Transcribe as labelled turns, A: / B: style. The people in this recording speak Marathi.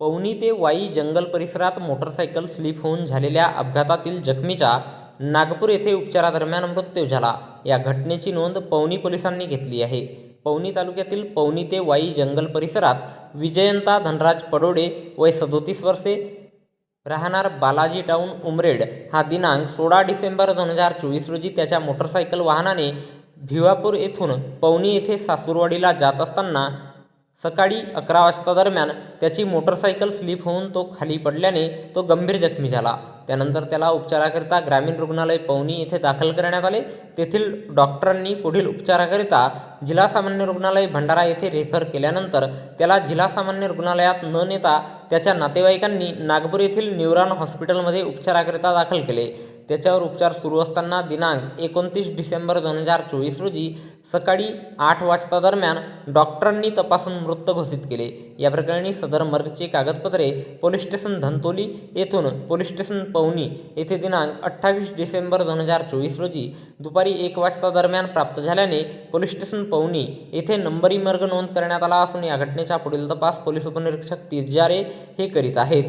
A: पवनी ते वाई जंगल परिसरात मोटरसायकल स्लिप होऊन झालेल्या अपघातातील जखमीचा नागपूर येथे उपचारादरम्यान मृत्यू झाला. या घटनेची नोंद पवनी पोलिसांनी घेतली आहे. पवनी तालुक्यातील पवनी ते वाई जंगल परिसरात विजयंता धनराज पडोडे वय सदोतीस वर्षे राहणार बालाजी टाऊन उमरेड. हा दिनांक सोळा डिसेंबर दोन हजार चोवीस रोजी त्याच्या मोटरसायकल वाहनाने भिवापूर येथून पवनी येथे सासूरवाडीला जात असताना सकाळी अकरा वाजता दरम्यान त्याची मोटरसायकल स्लिप होऊन तो खाली पडल्याने तो गंभीर जखमी झाला. त्यानंतर त्याला उपचाराकरिता ग्रामीण रुग्णालय पवनी येथे दाखल करण्यात आले. तेथील डॉक्टरांनी पुढील उपचाराकरिता जिल्हा सामान्य रुग्णालय भंडारा येथे रेफर केल्यानंतर त्याला जिल्हा सामान्य रुग्णालयात न नेता त्याच्या नातेवाईकांनी नागपूर येथील न्यूरॉन हॉस्पिटलमध्ये उपचाराकरिता दाखल केले. त्याच्यावर उपचार सुरू असताना दिनांक एकोणतीस डिसेंबर दोन हजार चोवीस रोजी सकाळी आठ वाजता दरम्यान डॉक्टरांनी तपासून मृत घोषित केले. या प्रकरणी सदर मर्गचे कागदपत्रे पोलीस स्टेशन धंतोली येथून पोलीस स्टेशन पवनी येथे दिनांक अठ्ठावीस डिसेंबर दोन हजार चोवीस रोजी दुपारी एक वाजता दरम्यान प्राप्त झाल्याने पोलीस स्टेशन पवनी येथे नंबरी मर्ग नोंद करण्यात आला असून या घटनेचा पुढील तपास पोलीस उपनिरीक्षक तिजारे हे करीत आहेत.